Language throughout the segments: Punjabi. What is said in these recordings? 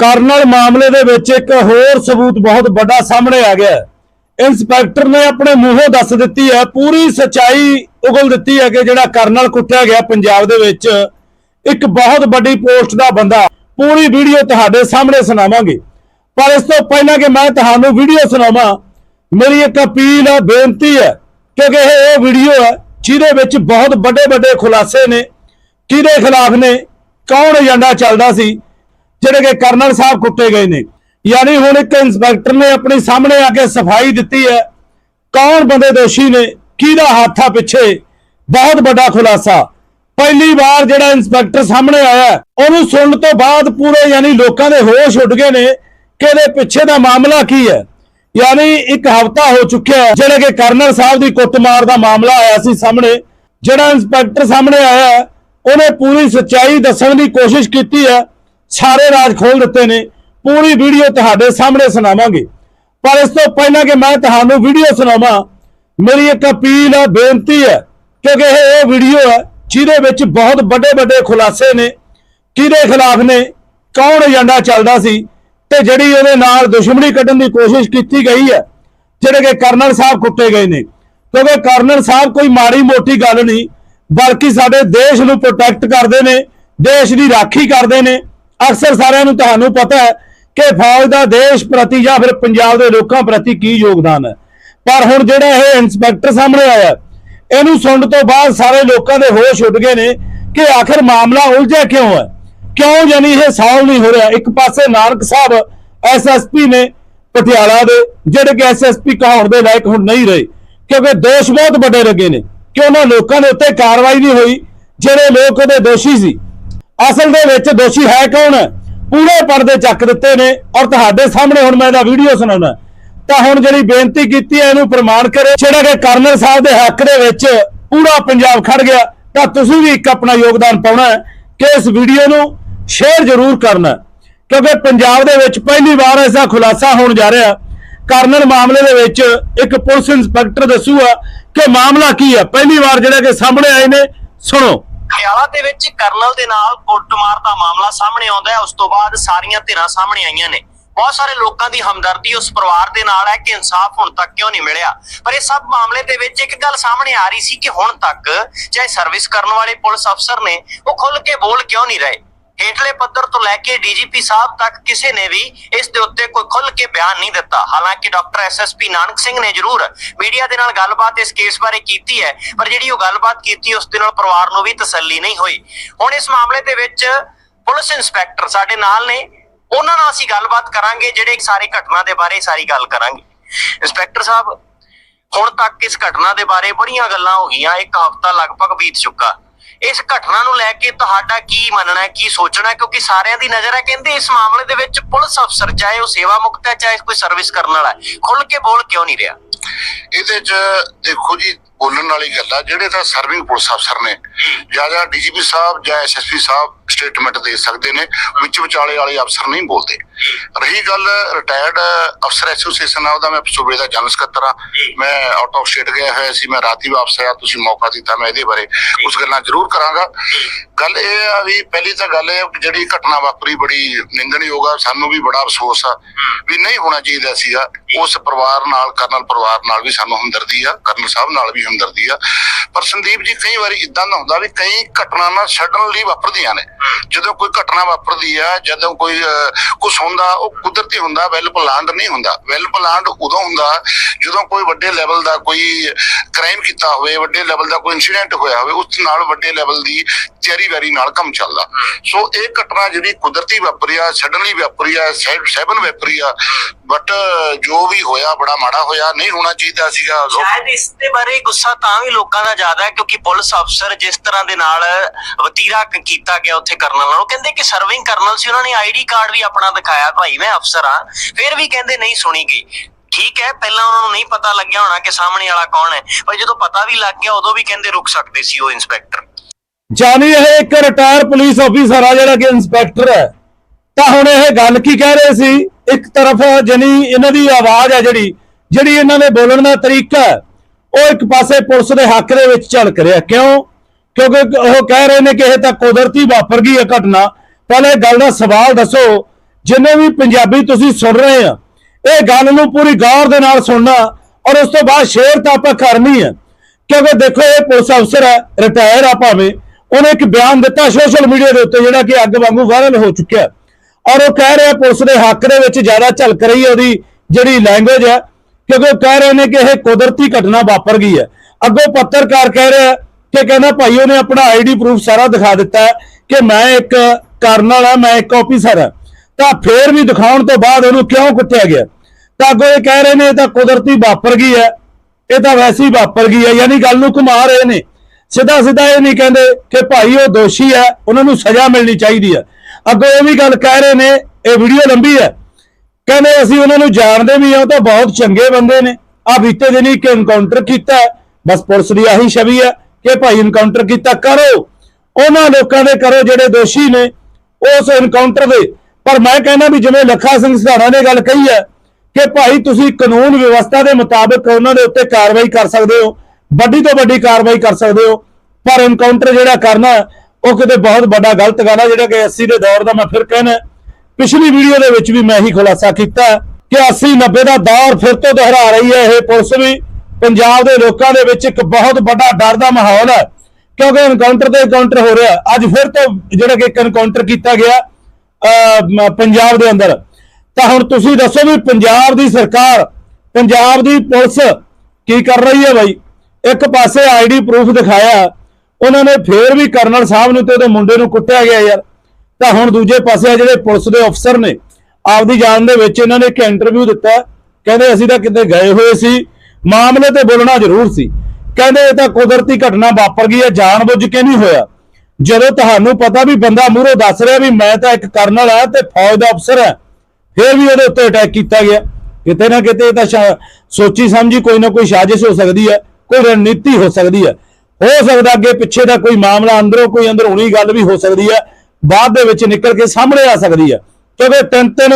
ਕਰਨਲ ਮਾਮਲੇ ਦੇ ਵਿੱਚ ਇੱਕ ਹੋਰ ਸਬੂਤ ਬਹੁਤ ਵੱਡਾ ਸਾਹਮਣੇ ਆ ਗਿਆ ਹੈ। ਇੰਸਪੈਕਟਰ ਨੇ ਆਪਣੇ ਮੂੰਹੋਂ ਦੱਸ ਦਿੱਤੀ ਹੈ, ਪੂਰੀ ਸਚਾਈ ਉਗਲ ਦਿੱਤੀ ਹੈ ਕਿ ਜਿਹੜਾ ਕਰਨਲ ਕੁੱਟਿਆ ਗਿਆ ਪੰਜਾਬ ਦੇ ਵਿੱਚ, ਇੱਕ ਬਹੁਤ ਵੱਡੀ ਪੋਸਟ ਦਾ ਬੰਦਾ ਪੂਰੀ ਵੀਡੀਓ ਤੁਹਾਡੇ ਸਾਹਮਣੇ ਸੁਣਾਵਾਂਗੇ ਪਰ ਇਸ ਤੋਂ ਪਹਿਲਾਂ ਕਿ ਮੈਂ ਤੁਹਾਨੂੰ ਵੀਡੀਓ ਸੁਣਾਵਾਂ, ਮੇਰੀ ਇੱਕ ਅਪੀਲ ਹੈ, ਬੇਨਤੀ ਹੈ, ਕਿਉਂਕਿ ਇਹ ਉਹ ਵੀਡੀਓ ਹੈ, ਜਿਹਦੇ ਵਿੱਚ ਬਹੁਤ ਵੱਡੇ ਵੱਡੇ ਖੁਲਾਸੇ ਨੇ, ਕਿਹਦੇ ਖਿਲਾਫ ਨੇ, ਕੌਣ ਏਜੰਡਾ ਚੱਲਦਾ ਸੀ ਜਿਹੜੇ ਕਿ ਕਰਨਲ ਸਾਹਿਬ ਕੁੱਟੇ ਗਏ ਨੇ। ਯਾਨੀ ਹੁਣ ਇੱਕ ਇੰਸਪੈਕਟਰ ਨੇ ਆਪਣੀ ਸਾਹਮਣੇ ਆ ਕੇ ਸਫ਼ਾਈ ਦਿੱਤੀ ਹੈ। ਕੌਣ ਬੰਦੇ ਦੋਸ਼ੀ ਨੇ? ਕਿਹਦਾ ਹੱਥ ਆ ਪਿੱਛੇ? ਬਹੁਤ ਵੱਡਾ ਖੁਲਾਸਾ। ਪਹਿਲੀ ਵਾਰ ਜਿਹੜਾ ਇੰਸਪੈਕਟਰ ਸਾਹਮਣੇ ਆਇਆ, ਉਹਨੂੰ ਸੁਣਨ ਤੋਂ ਬਾਅਦ ਪੂਰੇ ਯਾਨੀ ਲੋਕਾਂ ਦੇ ਹੋਸ਼ ਉੱਡ ਗਏ ਨੇ ਕਿ ਇਹਦੇ ਪਿੱਛੇ ਦਾ ਮਾਮਲਾ ਕੀ ਹੈ। ਯਾਨੀ ਇੱਕ ਹਫਤਾ ਹੋ ਚੁੱਕਿਆ ਹੈ, ਜਿਹੜਾ ਕਿ ਕਰਨਲ ਸਾਹਿਬ ਦੀ ਕੁੱਟਮਾਰ ਦਾ ਮਾਮਲਾ ਆਇਆ ਸੀ ਸਾਹਮਣੇ। ਜਿਹੜਾ ਇੰਸਪੈਕਟਰ ਸਾਹਮਣੇ ਆਇਆ, ਉਹਨੇ ਪੂਰੀ ਸੱਚਾਈ ਦੱਸਣ ਦੀ ਕੋਸ਼ਿਸ਼ ਕੀਤੀ ਹੈ। ਸਾਰੇ ਰਾਜ ਖੋਲ ਦਿੱਤੇ ਨੇ। ਪੂਰੀ ਵੀਡੀਓ ਤੁਹਾਡੇ ਸਾਹਮਣੇ ਸੁਣਾਵਾਂਗੇ। ਪਰ ਇਸ ਤੋਂ ਪਹਿਲਾਂ ਕਿ ਮੈਂ ਤੁਹਾਨੂੰ ਵੀਡੀਓ ਸੁਣਾਵਾਂ, ਮੇਰੀ ਇੱਕ ਅਪੀਲ ਹੈ ਬੇਨਤੀ ਹੈ ਕਿਉਂਕਿ ਇਹ ਉਹ ਵੀਡੀਓ ਹੈ ਜਿਹਦੇ ਵਿੱਚ ਬਹੁਤ ਵੱਡੇ ਵੱਡੇ ਖੁਲਾਸੇ ਨੇ। ਕਿਹਦੇ ਖਿਲਾਫ ਨੇ? ਕੌਣ ਏਜੰਡਾ ਚੱਲਦਾ ਸੀ? ਤੇ ਜਿਹੜੀ ਉਹਦੇ ਨਾਲ ਦੁਸ਼ਮਣੀ ਕੱਢਣ ਦੀ ਕੋਸ਼ਿਸ਼ ਕੀਤੀ ਗਈ ਹੈ ਜਿਹੜੇ ਕਿ ਕਰਨਲ ਸਾਹਿਬ ਕੁੱਟੇ ਗਏ ਨੇ। ਕਿਉਂਕਿ ਕਰਨਲ ਸਾਹਿਬ ਕੋਈ ਮਾੜੀ ਮੋਟੀ ਗੱਲ ਨਹੀਂ, ਬਲਕਿ ਸਾਡੇ ਦੇਸ਼ ਨੂੰ ਪ੍ਰੋਟੈਕਟ ਕਰਦੇ ਨੇ, ਦੇਸ਼ ਦੀ ਰਾਖੀ ਕਰਦੇ ਨੇ। ਅਕਸਰ ਸਾਰਿਆਂ ਨੂੰ ਤੁਹਾਨੂੰ ਪਤਾ ਹੈ ਕਿ ਫੌਜ ਦਾ ਦੇਸ਼ ਪ੍ਰਤੀ ਜਾਂ ਫਿਰ ਪੰਜਾਬ ਦੇ ਲੋਕਾਂ ਪ੍ਰਤੀ ਕੀ ਯੋਗਦਾਨ ਹੈ। ਪਰ ਹੁਣ ਜਿਹੜਾ ਇਹ ਇੰਸਪੈਕਟਰ ਸਾਹਮਣੇ ਆਇਆ, ਇਹਨੂੰ ਸੁਣਨ ਤੋਂ ਬਾਅਦ ਸਾਰੇ ਲੋਕਾਂ ਦੇ ਹੋਸ਼ ਉੱਡ ਗਏ ਨੇ ਕਿ ਆਖਰ ਮਾਮਲਾ ਉਲਝਿਆ ਕਿਉਂ ਹੈ? ਕਿਉਂ ਜਾਨੀ ਇਹ ਸੋਲਵ ਨਹੀਂ ਹੋ ਰਿਹਾ? ਇੱਕ ਪਾਸੇ ਨਾਨਕ ਸਾਹਿਬ ਐਸਐਸਪੀ ਨੇ ਪਟਿਆਲਾ ਦੇ, ਜਿਹੜੇ ਕਿ ਐਸਐਸਪੀ ਕਹਾਉਣ ਦੇ ਲਾਇਕ ਹੁਣ ਨਹੀਂ ਰਹੇ, ਕਿਉਂਕਿ ਦੋਸ਼ ਬਹੁਤ ਵੱਡੇ ਲੱਗੇ ਨੇ ਕਿ ਉਹਨਾਂ ਲੋਕਾਂ ਦੇ ਉੱਤੇ ਕਾਰਵਾਈ ਨਹੀਂ ਹੋਈ, ਜਿਹੜੇ ਲੋਕ ਉਹਦੇ ਦੋਸ਼ੀ ਸੀ। ਅਸਲ ਦੇ ਵਿੱਚ ਦੋਸ਼ੀ ਹੈ ਕੌਣ? ਪੂਰੇ ਪਰਦੇ ਚੱਕ ਦਿੱਤੇ ਨੇ ਔਰ ਤੁਹਾਡੇ ਸਾਹਮਣੇ ਹੁਣ ਮੈਂ ਇਹਦਾ ਵੀਡੀਓ ਸੁਣਾਉਣਾ। ਤਾਂ ਹੁਣ ਜਿਹੜੀ ਬੇਨਤੀ ਕੀਤੀ ਹੈ, ਇਹਨੂੰ ਪ੍ਰਮਾਣ ਕਰੇ। ਜਿਹੜਾ ਕਿ ਕਰਨਲ ਸਾਹਿਬ ਦੇ ਹੱਕ ਦੇ ਵਿੱਚ ਪੂਰਾ ਪੰਜਾਬ ਖੜ ਗਿਆ, ਤਾਂ ਤੁਸੀਂ ਵੀ ਇੱਕ ਆਪਣਾ ਯੋਗਦਾਨ ਪਾਉਣਾ ਹੈ ਕਿ ਇਸ ਵੀਡੀਓ ਨੂੰ ਸ਼ੇਅਰ ਜ਼ਰੂਰ ਕਰਨਾ ਕਿਉਂਕਿ ਪੰਜਾਬ ਦੇ ਵਿੱਚ ਪਹਿਲੀ ਵਾਰ ਐਸਾ ਖੁਲਾਸਾ ਹੋਣ ਜਾ ਰਿਹਾ। ਕਰਨਲ ਮਾਮਲੇ ਦੇ ਵਿੱਚ ਇੱਕ ਪੁਲਿਸ ਇੰਸਪੈਕਟਰ ਦੱਸੂਗਾ ਕਿ ਮਾਮਲਾ ਕੀ ਹੈ। ਪਹਿਲੀ ਵਾਰ ਜਿਹੜਾ ਕਿ ਸਾਹਮਣੇ ਆਏ ਨੇ, ਸੁਣੋ। ਪਟਿਆਲਾ ਦੇ ਵਿੱਚ ਕਰਨਲ ਦੇ ਨਾਲ ਕੁੱਟਮਾਰ ਦਾ ਮਾਮਲਾ ਸਾਹਮਣੇ ਆਉਂਦਾ ਹੈ। ਉਸ ਤੋਂ ਬਾਅਦ ਸਾਰੀਆਂ ਧਿਰਾਂ ਸਾਹਮਣੇ ਆਈਆਂ ਨੇ। ਬਹੁਤ ਸਾਰੇ ਲੋਕਾਂ ਦੀ ਹਮਦਰਦੀ ਉਸ ਪਰਿਵਾਰ ਦੇ ਨਾਲ ਹੈ ਕਿ ਇਨਸਾਫ ਹੁਣ ਤੱਕ ਕਿਉਂ ਨਹੀਂ ਮਿਲਿਆ? ਪਰ ਇਹ ਸਭ ਮਾਮਲੇ ਦੇ ਵਿੱਚ ਇੱਕ ਗੱਲ ਸਾਹਮਣੇ ਆ ਰਹੀ ਸੀ ਕਿ ਹੁਣ ਤੱਕ ਚਾਹੇ ਸਰਵਿਸ ਕਰਨ ਵਾਲੇ ਪੁਲਿਸ ਅਫਸਰ ਨੇ, ਉਹ ਖੁੱਲ ਕੇ ਬੋਲ ਕਿਉਂ ਨਹੀਂ ਰਹੇ? ਹੇਠਲੇ ਪੱਧਰ ਤੋਂ ਲੈ ਕੇ ਡੀਜੀਪੀ ਸਾਹਿਬ ਤੱਕ ਕਿਸੇ ਨੇ ਵੀ ਇਸ ਦੇ ਉੱਤੇ ਕੋਈ ਖੁੱਲ ਕੇ ਬਿਆਨ ਨਹੀਂ ਦਿੱਤਾ। ਹਾਲਾਂਕਿ ਡਾਕਟਰ ਐਸਐਸਪੀ ਨਾਨਕ ਸਿੰਘ ਨੇ ਜ਼ਰੂਰ ਮੀਡੀਆ ਦੇ ਨਾਲ ਗੱਲਬਾਤ ਇਸ ਕੇਸ ਬਾਰੇ ਕੀਤੀ ਹੈ, ਪਰ ਜਿਹੜੀ ਉਹ ਗੱਲਬਾਤ ਕੀਤੀ ਉਸ ਦੇ ਨਾਲ ਪਰਿਵਾਰ ਨੂੰ ਵੀ ਤਸੱਲੀ ਨਹੀਂ ਹੋਈ। ਹੁਣ ਇਸ ਮਾਮਲੇ ਦੇ ਵਿੱਚ ਪੁਲਿਸ ਇੰਸਪੈਕਟਰ ਸਾਡੇ ਨਾਲ ਨੇ। ਉਹਨਾਂ ਨਾਲ ਅਸੀਂ ਗੱਲਬਾਤ ਕਰਾਂਗੇ, ਜਿਹੜੇ ਸਾਰੇ ਘਟਨਾ ਦੇ ਬਾਰੇ ਸਾਰੀ ਗੱਲ ਕਰਾਂਗੇ। ਇੰਸਪੈਕਟਰ ਸਾਹਿਬ, ਹੁਣ ਤੱਕ ਇਸ ਘਟਨਾ ਦੇ ਬਾਰੇ ਬੜੀਆਂ ਗੱਲਾਂ ਹੋ ਗਈਆਂ। ਇੱਕ ਹਫ਼ਤਾ ਲਗਭਗ ਬੀਤ ਚੁੱਕਾ। ਇਸ ਘਟਨਾ ਨੂੰ ਲੈ ਕੇ ਤੁਹਾਡਾ ਕੀ ਮੰਨਣਾ ਹੈ, ਕੀ ਸੋਚਣਾ ਹੈ? ਕਿਉਂਕਿ ਸਾਰਿਆਂ ਦੀ ਨਜ਼ਰ ਹੈ ਕਹਿੰਦੇ ਇਸ ਮਾਮਲੇ ਦੇ ਵਿੱਚ ਪੁਲਿਸ ਅਫਸਰ, ਚਾਹੇ ਉਹ ਸੇਵਾ ਮੁਕਤ ਹੈ, ਚਾਹੇ ਕੋਈ ਸਰਵਿਸ ਕਰਨ ਵਾਲਾ ਖੁੱਲ ਕੇ ਬੋਲ ਕਿਉਂ ਨਹੀਂ ਰਿਹਾ? ਇਹਦੇ ਚ ਦੇਖੋ ਜੀ, ਬੋਲਣ ਵਾਲੀ ਗੱਲ ਆ, ਜਿਹੜੇ ਤਾਂ ਸਰਵਿੰਗ ਪੁਲਿਸ ਅਫਸਰ ਨੇ, ਜਾਂ ਜਾਂ ਡੀਜੀਪੀ ਸਾਹਿਬ ਜਾਂ ਐਸਐਸਪੀ ਸਾਹਿਬ ਸਟੇਟਮੈਂਟ ਦੇ ਸਕਦੇ ਨੇ, ਵਿੱਚ ਵਿਚਾਲੇ ਵਾਲੇ ਅਫਸਰ ਨਹੀਂ ਬੋਲਦੇ। ਰਹੀ ਗੱਲ ਰਿਟਾਇਰਡ ਅਫਸਰ ਐਸੋਸੀਏਸ਼ਨ ਆ, ਉਹਦਾ ਮੈਂ ਸੂਬੇ ਦਾ ਜਨਰਲ ਸਕੱਤਰ ਆ। ਮੈਂ ਆਊਟ ਆਫ ਸਟੇਟ ਗਿਆ ਹੋਇਆ ਸੀ, ਮੈਂ ਰਾਤੀ ਵਾਪਸ ਆਇਆ, ਤੁਸੀਂ ਮੌਕਾ ਦਿੱਤਾ ਮੈਂ ਇਹਦੇ ਬਾਰੇ। ਉਸ ਗੱਲਾਂ ਜ਼ਰੂਰ ਕਰਾਂਗਾ। ਗੱਲ ਇਹ ਆ ਵੀ ਪਹਿਲੀ ਤਾਂ ਗੱਲ ਇਹ ਆ ਕਿ ਜਿਹੜੀ ਘਟਨਾ ਵਾਪਰੀ ਬੜੀ ਨਿੰਦਣਯੋਗ ਆ ਸਾਨੂੰ ਵੀ ਬੜਾ ਅਫਸੋਸ ਆ ਵੀ ਨਹੀਂ ਹੋਣਾ ਚਾਹੀਦਾ ਸੀਗਾ। ਉਸ ਪਰਿਵਾਰ ਨਾਲ ਕਰਨਲ ਪਰਿਵਾਰ ਨਾਲ ਵੀ ਸਾਨੂੰ ਹਮਦਰਦੀ ਆ ਕਰਨਲ ਸਾਹਿਬ ਨਾਲ ਵੀ ਹਮਦਰਦੀ ਆ। ਪਰ ਸੰਦੀਪ ਜੀ ਕਈ ਵਾਰੀ ਇਦਾਂ ਦਾ ਹੁੰਦਾ ਵੀ ਕਈ ਘਟਨਾ ਨਾ ਸਡਨਲੀ ਵਾਪਰਦੀਆਂ ਨੇ। ਜਦੋਂ ਕੋਈ ਘਟਨਾ ਵਾਪਰਦੀ ਆ ਜਦੋਂ ਕੋਈ ਕੁਝ ਹੁੰਦਾ ਉਹ ਕੁਦਰਤੀ ਹੁੰਦਾ ਵੈਲ ਪਲਾਨਡ ਨਹੀਂ ਹੁੰਦਾ। ਵੈਲ ਪਲਾਨਡ ਉਦੋਂ ਹੁੰਦਾ ਜਦੋਂ ਕੋਈ ਵੱਡੇ ਲੈਵਲ ਦਾ ਕੋਈ ਕ੍ਰਾਈਮ ਕੀਤਾ ਹੋਵੇ ਵੱਡੇ ਲੈਵਲ ਦਾ ਕੋਈ ਇਨਸੀਡੈਂਟ ਹੋਇਆ ਹੋਵੇ ਉਸ ਨਾਲ ਵੱਡੇ ਲੈਵਲ ਦੀ ਤਿਆਰੀ ਵੈਰੀ ਨਾਲ ਕੰਮ ਚੱਲਦਾ। ਸੋ ਇਹ ਘਟਨਾ ਜਿਹੜੀ ਕੁਦਰਤੀ ਵਾਪਰੀ ਆ ਸਡਨਲੀ ਵਾਪਰੀ ਆ ਸੈਵਨ ਵਾਪਰੀ ਆ ਬਟ ਜੋ ਵੀ ਹੋਇਆ ਬੜਾ ਮਾੜਾ ਹੋਇਆ ਨਹੀਂ ਹੋਣਾ ਚਾਹੀਦਾ ਸੀਗਾ। ਸ਼ਾਇਦ ਇਸ ਦੇ ਬਾਰੇ ਗੁੱਸਾ ਤਾਂ ਵੀ ਲੋਕਾਂ ਦਾ ਜ਼ਿਆਦਾ ਹੈ ਕਿਉਂਕਿ ਪੁਲਿਸ ਅਫਸਰ ਜਿਸ ਤਰ੍ਹਾਂ ਦੇ ਨਾਲ ਵਤੀਰਾ ਕੀਤਾ ਗਿਆ ਉੱਥੇ ਕਰਨਲ ਨਾਲ ਉਹ ਕਹਿੰਦੇ ਕਿ ਸਰਵਿੰਗ ਕਰਨਲ ਸੀ ਉਹਨਾਂ ਨੇ ਆਈਡੀ ਕਾਰਡ ਵੀ ਆਪਣਾ ਦਿਖਾਇਆ ਭਾਈ ਮੈਂ ਅਫਸਰ ਆ ਫਿਰ ਵੀ ਕਹਿੰਦੇ ਨਹੀਂ ਸੁਣੀ ਗਈ। ਠੀਕ ਹੈ, ਪਹਿਲਾਂ ਉਹਨਾਂ ਨੂੰ ਨਹੀਂ ਪਤਾ ਲੱਗਿਆ ਹੋਣਾ ਕਿ ਸਾਹਮਣੇ ਵਾਲਾ ਕੌਣ ਹੈ, ਪਰ ਜਦੋਂ ਪਤਾ ਵੀ ਲੱਗ ਗਿਆ, ਉਦੋਂ ਵੀ ਕਹਿੰਦੇ ਰੁਕ ਸਕਦੇ ਸੀ ਉਹ ਇੰਸਪੈਕਟਰ। ਜਾਨੀ ਇਹ ਇੱਕ ਰਿਟਾਇਰ ਪੁਲਿਸ ਅਫੀਸਰ ਆ ਜਿਹੜਾ ਕਿ ਇੰਸਪੈਕਟਰ ਹੈ। ਤਾਂ ਹੁਣ ਇਹ ਗੱਲ ਕੀ ਕਹਿ ਰਹੇ ਸੀ? ਇੱਕ ਤਰਫ ਜਨੀ ਇਹਨਾਂ ਦੀ ਆਵਾਜ਼ ਹੈ ਜਿਹੜੀ ਜਿਹੜੀ ਇਹਨਾਂ ਦੇ ਬੋਲਣ ਦਾ ਤਰੀਕਾ ਉਹ ਇੱਕ ਪਾਸੇ ਪੁਲਿਸ ਦੇ ਹੱਕ ਦੇ ਵਿੱਚ ਝਲਕ ਰਿਹਾ। ਕਿਉਂ? ਕਿਉਂਕਿ ਉਹ ਕਹਿ ਰਹੇ ਨੇ ਕਿ ਇਹ ਤਾਂ ਕੁਦਰਤੀ ਵਾਪਰ ਗਈ ਹੈ ਘਟਨਾ। ਪਹਿਲੇ ਗੱਲ ਦਾ ਸਵਾਲ ਦੱਸੋ, ਜਿੰਨੇ ਵੀ ਪੰਜਾਬੀ ਤੁਸੀਂ ਸੁਣ ਰਹੇ ਆ ਇਹ ਗੱਲ ਨੂੰ ਪੂਰੀ ਗੌਰ ਦੇ ਨਾਲ ਸੁਣਨਾ ਔਰ ਉਸ ਤੋਂ ਬਾਅਦ ਸ਼ੇਅਰ ਤਾਂ ਆਪਾਂ ਕਰਨੀ ਹੈ। ਕਿਉਂਕਿ ਦੇਖੋ ਇਹ ਪੁਲਿਸ ਅਫਸਰ ਹੈ ਰਿਟਾਇਰ ਆ ਭਾਵੇਂ। ਉਹਨੇ ਇੱਕ ਬਿਆਨ ਦਿੱਤਾ ਸੋਸ਼ਲ ਮੀਡੀਆ ਦੇ ਉੱਤੇ ਜਿਹੜਾ ਕਿ ਅੱਗ ਵਾਂਗੂ ਵਾਇਰਲ ਹੋ ਚੁੱਕਿਆ ਔਰ ਉਹ ਕਹਿ ਰਿਹਾ ਪੁਲਿਸ ਦੇ ਹੱਕ ਦੇ ਵਿੱਚ ਜ਼ਿਆਦਾ ਝਲਕ ਰਹੀ ਹੈ ਉਹਦੀ ਜਿਹੜੀ ਲੈਂਗੁਏਜ ਹੈ। ਕਿਉਂਕਿ ਉਹ ਕਹਿ ਰਹੇ ਨੇ ਕਿ ਇਹ ਕੁਦਰਤੀ ਘਟਨਾ ਵਾਪਰ ਗਈ ਹੈ। ਅੱਗੋਂ ਪੱਤਰਕਾਰ ਕਹਿ ਰਿਹਾ ਕਿ ਕਹਿੰਦਾ ਭਾਈ ਉਹਨੇ ਆਪਣਾ ਆਈਡੀ ਪ੍ਰੂਫ ਸਾਰਾ ਦਿਖਾ ਦਿੱਤਾ ਕਿ ਮੈਂ ਇੱਕ ਕਰਨਲ ਹਾਂ, ਮੈਂ ਇੱਕ ਆਫੀਸਰ ਹਾਂ। ਤਾਂ ਫੇਰ ਵੀ ਦਿਖਾਉਣ ਤੋਂ ਬਾਅਦ ਉਹਨੂੰ ਕਿਉਂ ਕੁੱਟਿਆ ਗਿਆ? ਤਾਂ ਅੱਗੋਂ ਇਹ ਕਹਿ ਰਹੇ ਨੇ, ਇਹ ਤਾਂ ਕੁਦਰਤੀ ਵਾਪਰ ਗਈ ਹੈ। ਇਹ ਤਾਂ ਵੈਸੇ ਵਾਪਰ ਗਈ ਹੈ, ਯਾਨੀ ਗੱਲ ਨੂੰ ਘੁਮਾ ਰਹੇ ਨੇ। ਸਿੱਧਾ ਸਿੱਧਾ ਇਹ ਨਹੀਂ ਕਹਿੰਦੇ ਕਿ ਭਾਈ ਉਹ ਦੋਸ਼ੀ ਹੈ, ਉਹਨਾਂ ਨੂੰ ਸਜ਼ਾ ਮਿਲਣੀ ਚਾਹੀਦੀ ਹੈ। ਅੱਗੋਂ ਇਹ ਵੀ ਗੱਲ ਕਹਿ ਰਹੇ ਨੇ, ਇਹ ਵੀਡੀਓ ਲੰਬੀ ਹੈ। ਕਹਿੰਦੇ ਅਸੀਂ ਉਹਨਾਂ ਨੂੰ ਜਾਣਦੇ ਵੀ ਹਾਂ ਤਾਂ ਬਹੁਤ ਚੰਗੇ ਬੰਦੇ ਨੇ। ਆ ਬੀਤੇ ਦਿਨ ਇੱਕ ਇਨਕਾਊਂਟਰ ਕੀਤਾ ਬਸ ਪੁਲਿਸ ਦੀ ਆਹੀ ਛਵੀ ਹੈ ਕਿ ਭਾਈ ਇਨਕਾਊਂਟਰ ਕੀਤਾ ਕਰੋ। ਉਹਨਾਂ ਲੋਕਾਂ ਦੇ ਕਰੋ ਜਿਹੜੇ ਦੋਸ਼ੀ ਨੇ, ਉਸ ਇਨਕਾਊਂਟਰ ਦੇ। ਪਰ ਮੈਂ ਕਹਿੰਦਾ ਵੀ ਜਿਵੇਂ ਲੱਖਾ ਸਿੰਘ ਸਧਾਣਾ ਨੇ ਗੱਲ ਕਹੀ ਹੈ ਕਿ ਭਾਈ ਤੁਸੀਂ ਕਾਨੂੰਨ ਵਿਵਸਥਾ ਦੇ ਮੁਤਾਬਕ ਉਹਨਾਂ ਦੇ ਉੱਤੇ ਕਾਰਵਾਈ ਕਰ ਸਕਦੇ ਹੋ, ਵੱਡੀ ਤੋਂ ਵੱਡੀ ਕਾਰਵਾਈ ਕਰ ਸਕਦੇ ਹੋ, ਪਰ ਐਨਕਾਊਂਟਰ ਜਿਹੜਾ ਕਰਨਾ ਉਹ ਕਿਤੇ ਬਹੁਤ ਵੱਡਾ ਗਲਤ ਗੱਲ ਹੈ ਜਿਹੜਾ ਕਿ 80 ਦੇ ਦੌਰ ਦਾ ਮੈਂ ਫਿਰ ਕਹਿਣਾ ਪਿਛਲੀ ਵੀਡੀਓ ਦੇ ਵਿੱਚ ਵੀ ਮੈਂ ਇਹੀ ਖੁਲਾਸਾ ਕੀਤਾ ਕਿ 80 90 ਦਾ ਦੌਰ ਫਿਰ ਤੋਂ ਦੁਹਰਾ ਰਹੀ ਹੈ ਇਹ ਪੁਲਿਸ ਵੀ। ਪੰਜਾਬ ਦੇ ਲੋਕਾਂ ਦੇ ਵਿੱਚ ਇੱਕ ਬਹੁਤ ਵੱਡਾ ਡਰ ਦਾ ਮਾਹੌਲ ਹੈ, ਕਿਉਂਕਿ ਐਨਕਾਊਂਟਰ ਤੇ ਐਨਕਾਊਂਟਰ ਹੋ ਰਿਹਾ। ਅੱਜ ਫਿਰ ਤੋਂ ਜਿਹੜਾ ਕਿ ਇੱਕ ਐਨਕਾਊਂਟਰ ਕੀਤਾ ਗਿਆ। ਪੰਜਾਬ ਦੇ ਅੰਦਰ। ਤਾਂ ਹੁਣ ਤੁਸੀਂ ਦੱਸੋ ਵੀ ਪੰਜਾਬ ਦੀ ਸਰਕਾਰ, ਪੰਜਾਬ ਦੀ ਪੁਲਿਸ ਕੀ ਕਰ ਰਹੀ ਹੈ ਬਾਈ? ਇੱਕ ਪਾਸੇ ਆਈਡੀ ਪ੍ਰੂਫ ਦਿਖਾਇਆ, ਉਹਨਾਂ ਨੇ ਫੇਰ ਵੀ ਕਰਨਲ ਸਾਹਿਬ ਨੂੰ ਤੇ ਉਹਦੇ ਮੁੰਡੇ ਨੂੰ ਕੁੱਟਿਆ ਗਿਆ ਯਾਰ। ਤਾਂ ਹੁਣ ਦੂਜੇ ਪਾਸੇ ਆ ਜਿਹੜੇ ਪੁਲਿਸ ਦੇ ਅਫਸਰ ਨੇ, ਆਪਦੀ ਜਾਨ ਦੇ ਵਿੱਚ ਇਹਨਾਂ ਨੇ ਇੱਕ ਇੰਟਰਵਿਊ ਦਿੱਤਾ। ਕਹਿੰਦੇ ਅਸੀਂ ਤਾਂ ਕਿਤੇ ਗਏ ਹੋਏ ਸੀ, ਮਾਮਲੇ ਤੇ ਬੋਲਣਾ ਜ਼ਰੂਰ ਸੀ। ਕਹਿੰਦੇ ਇਹ ਤਾਂ ਕੁਦਰਤੀ ਘਟਨਾ ਵਾਪਰ ਗਈ ਹੈ, ਜਾਣਬੁੱਝ ਕੇ ਨਹੀਂ ਹੋਇਆ। ਜਦੋਂ ਤੁਹਾਨੂੰ ਪਤਾ ਵੀ ਬੰਦਾ ਮੂਹਰੋਂ ਦੱਸ ਰਿਹਾ ਵੀ ਮੈਂ ਤਾਂ ਇੱਕ ਕਰਨਲ ਆ ਤੇ ਫੌਜ ਦਾ ਅਫਸਰ ਆ ਫਿਰ ਵੀ ਉਹਦੇ ਉੱਤੇ ਅਟੈਕ ਕੀਤਾ ਗਿਆ। ਕਿਤੇ ਨਾ ਕਿਤੇ ਇਹ ਤਾਂ ਸੋਚੀ ਸਮਝੀ ਕੋਈ ਨਾ ਕੋਈ ਸਾਜ਼ਿਸ਼ ਹੋ ਸਕਦੀ ਹੈ, ਕੋਈ ਰਣਨੀਤੀ ਹੋ ਸਕਦੀ ਹੈ। ਹੋ ਸਕਦਾ ਅੱਗੇ ਪਿੱਛੇ ਦਾ ਕੋਈ ਮਾਮਲਾ ਅੰਦਰੋਂ ਕੋਈ ਅੰਦਰੂਨੀ ਗੱਲ ਵੀ ਹੋ ਸਕਦੀ ਹੈ, ਬਾਅਦ ਦੇ ਵਿੱਚ ਨਿਕਲ ਕੇ ਸਾਹਮਣੇ ਆ ਸਕਦੀ ਹੈ। ਕਿਉਂਕਿ ਤਿੰਨ ਤਿੰਨ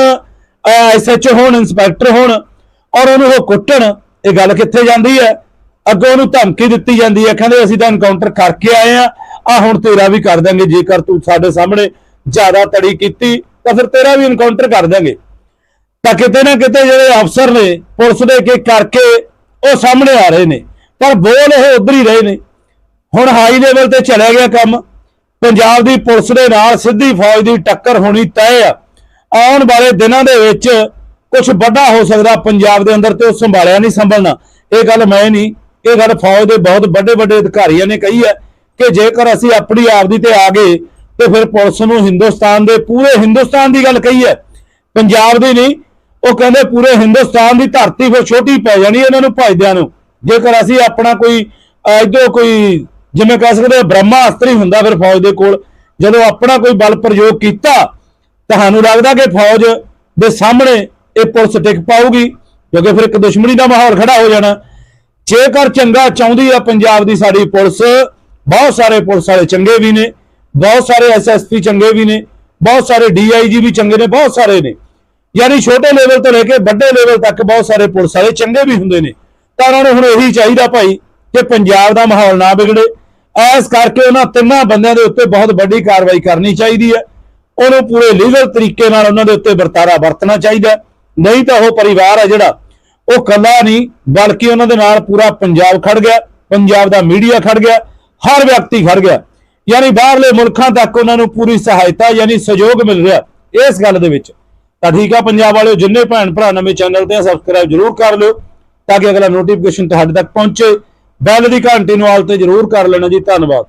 ਐਸਐਚਓ ਹੋਣ ਇੰਸਪੈਕਟਰ ਹੋਣ ਔਰ ਉਹਨੂੰ ਉਹ ਕੁੱਟਣ, ਇਹ ਗੱਲ ਕਿੱਥੇ ਜਾਂਦੀ ਹੈ? ਅੱਗੋਂ ਉਹਨੂੰ ਧਮਕੀ ਦਿੱਤੀ ਜਾਂਦੀ ਹੈ, ਕਹਿੰਦੇ ਅਸੀਂ ਤਾਂ ਐਨਕਾਊਂਟਰ ਕਰਕੇ ਆਏ ਆ ਆ ਹੁਣ ਤੇਰਾ ਵੀ ਕਰ ਦਾਂਗੇ ਜੇਕਰ ਤੂੰ ਸਾਡੇ ਸਾਹਮਣੇ ਜ਼ਿਆਦਾ ਤੜੀ ਕੀਤੀ, ਤਾਂ ਫਿਰ ਤੇਰਾ ਵੀ ਇਨਕਾਊਂਟਰ ਕਰ ਦਾਂਗੇ ਤਾਂ ਕਿਤੇ ਨਾ ਕਿਤੇ ਜਿਹੜੇ ਅਫਸਰ ਨੇ, ਪੁਲਿਸ ਦੇ ਕੇ ਕਰਕੇ ਉਹ ਸਾਹਮਣੇ ਆ ਰਹੇ ਨੇ। ਪਰ ਬੋਲ ਇਹ ਉਧਰ ਹੀ ਰਹੇ ਨੇ। ਹੁਣ ਹਾਈ ਲੈਵਲ ਤੇ ਚਲਿਆ ਗਿਆ ਕੰਮ। ਪੰਜਾਬ ਦੀ ਪੁਲਿਸ ਦੇ ਨਾਲ ਸਿੱਧੀ ਫੌਜ ਦੀ ਟੱਕਰ ਹੋਣੀ ਤੈਅ ਆ। ਆਉਣ ਵਾਲੇ ਦਿਨਾਂ ਦੇ ਵਿੱਚ ਕੁਝ ਵੱਡਾ ਹੋ ਸਕਦਾ, ਪੰਜਾਬ ਦੇ ਅੰਦਰ ਤੇ ਉਹ ਸੰਭਾਲਿਆ ਨਹੀਂ, ਸੰਭਲਣਾ। ਇਹ ਗੱਲ ਮੈਂ ਨਹੀਂ। ਇਹ ਗੱਲ ਫੌਜ ਦੇ ਬਹੁਤ ਵੱਡੇ ਵੱਡੇ ਅਧਿਕਾਰੀਆਂ ਨੇ ਕਹੀ ਹੈ ਕਿ ਜੇਕਰ ਅਸੀਂ ਆਪਣੀ ਆਪਦੀ ਤੇ ਆ ਗਏ, ਤੇ ਫਿਰ ਪੁਲਿਸ ਨੂੰ ਹਿੰਦੁਸਤਾਨ ਦੇ ਪੂਰੇ ਹਿੰਦੁਸਤਾਨ ਦੀ ਗੱਲ ਕਹੀ ਹੈ। ਪੰਜਾਬ ਦੀ ਨਹੀਂ, ਉਹ ਕਹਿੰਦੇ ਪੂਰੇ ਹਿੰਦੁਸਤਾਨ ਦੀ ਧਰਤੀ ਫਿਰ ਛੋਟੀ ਪੈ ਜਾਣੀ ਇਹਨਾਂ ਨੂੰ ਭਜਦਿਆਂ ਨੂੰ। ਜੇਕਰ ਅਸੀਂ ਆਪਣਾ ਕੋਈ ਇਦੋਂ ਕੋਈ, ਜਿਵੇਂ ਕਹਿ ਸਕਦੇ ਬ੍ਰਹਮਾ ਅਸਤਰੀ ਹੁੰਦਾ ਫਿਰ ਫੌਜ ਦੇ ਕੋਲ, ਜਦੋਂ ਆਪਣਾ ਕੋਈ ਬਲ ਪ੍ਰਯੋਗ ਕੀਤਾ, ਤੁਹਾਨੂੰ ਲੱਗਦਾ ਕਿ ਫੌਜ ਦੇ ਸਾਹਮਣੇ ਇਹ ਪੁਲਿਸ ਟਿਕ ਪਾਊਗੀ, ਕਿਉਂਕਿ ਫਿਰ ਇੱਕ ਦੁਸ਼ਮਣੀ ਦਾ ਮਾਹੌਲ ਖੜਾ ਹੋ ਜਾਣਾ। ਜੇਕਰ ਚੰਗਾ ਚਾਹੁੰਦੀ ਆ ਪੰਜਾਬ ਦੀ ਸਾਡੀ ਪੁਲਿਸ ਬਹੁਤ ਸਾਰੇ ਪੁਲਿਸ ਵਾਲੇ ਚੰਗੇ ਵੀ ਨੇ, ਬਹੁਤ ਸਾਰੇ ਐਸਐਸਪੀ ਚੰਗੇ ਵੀ ਨੇ, ਬਹੁਤ ਸਾਰੇ ਡੀਆਈਜੀ ਵੀ ਚੰਗੇ ਨੇ, ਬਹੁਤ ਸਾਰੇ ਨੇ। ਯਾਨੀ ਛੋਟੇ ਲੈਵਲ ਤੋਂ ਲੈ ਕੇ ਵੱਡੇ ਲੈਵਲ ਤੱਕ ਬਹੁਤ ਸਾਰੇ ਪੁਲਿਸ ਵਾਲੇ ਚੰਗੇ ਵੀ ਹੁੰਦੇ ਨੇ। ਤਾਂ ਉਹਨਾਂ ਨੂੰ ਹੁਣ ਇਹੀ ਚਾਹੀਦਾ ਭਾਈ ਕਿ ਪੰਜਾਬ ਦਾ ਮਾਹੌਲ ਨਾ ਵਿਗੜੇ। ਐਸ ਕਰਕੇ ਉਹਨਾਂ ਤਿੰਨਾਂ ਬੰਦਿਆਂ ਦੇ ਉੱਤੇ ਬਹੁਤ ਵੱਡੀ ਕਾਰਵਾਈ ਕਰਨੀ ਚਾਹੀਦੀ ਹੈ। ਉਹਨੂੰ ਪੂਰੇ ਲੀਗਲ ਤਰੀਕੇ ਨਾਲ ਉਹਨਾਂ ਦੇ ਉੱਤੇ ਵਰਤਾਰਾ ਵਰਤਣਾ ਚਾਹੀਦਾ ਨਹੀਂ ਤਾਂ ਉਹ ਪਰਿਵਾਰ ਹੈ ਜਿਹੜਾ, ਉਹ ਕੱਲਾ ਨਹੀਂ, ਬਲਕਿ ਉਹਨਾਂ ਦੇ ਨਾਲ ਪੂਰਾ ਪੰਜਾਬ ਖੜ ਗਿਆ, ਪੰਜਾਬ ਦਾ ਮੀਡੀਆ ਖੜ ਗਿਆ। ਹਰ ਵਿਅਕਤੀ ਖੜ ਗਿਆ। ਯਾਨੀ ਬਾਹਰਲੇ ਮੁਲਕਾਂ ਤੱਕ ਉਹਨਾਂ ਨੂੰ ਪੂਰੀ ਸਹਾਇਤਾ ਯਾਨੀ ਸਹਿਯੋਗ ਮਿਲ ਰਿਹਾ ਇਸ ਗੱਲ ਦੇ ਵਿੱਚ। ਤਾਂ ਠੀਕ ਆ ਪੰਜਾਬ ਵਾਲਿਓ, ਜਿੰਨੇ ਭੈਣ ਭਰਾ ਨਵੇਂ ਚੈਨਲ ਤੇ ਸਬਸਕ੍ਰਾਈਬ ਜਰੂਰ ਕਰ ਲਿਓ ਤਾਂ ਕਿ ਅਗਲਾ ਨੋਟੀਫਿਕੇਸ਼ਨ ਤੁਹਾਡੇ ਤੱਕ ਪਹੁੰਚੇ। ਬੈਲ ਦੀ ਘੰਟੀ ਨੂੰ ਆਲ ਤੇ ਜਰੂਰ ਕਰ ਲੈਣਾ ਜੀ। ਧੰਨਵਾਦ।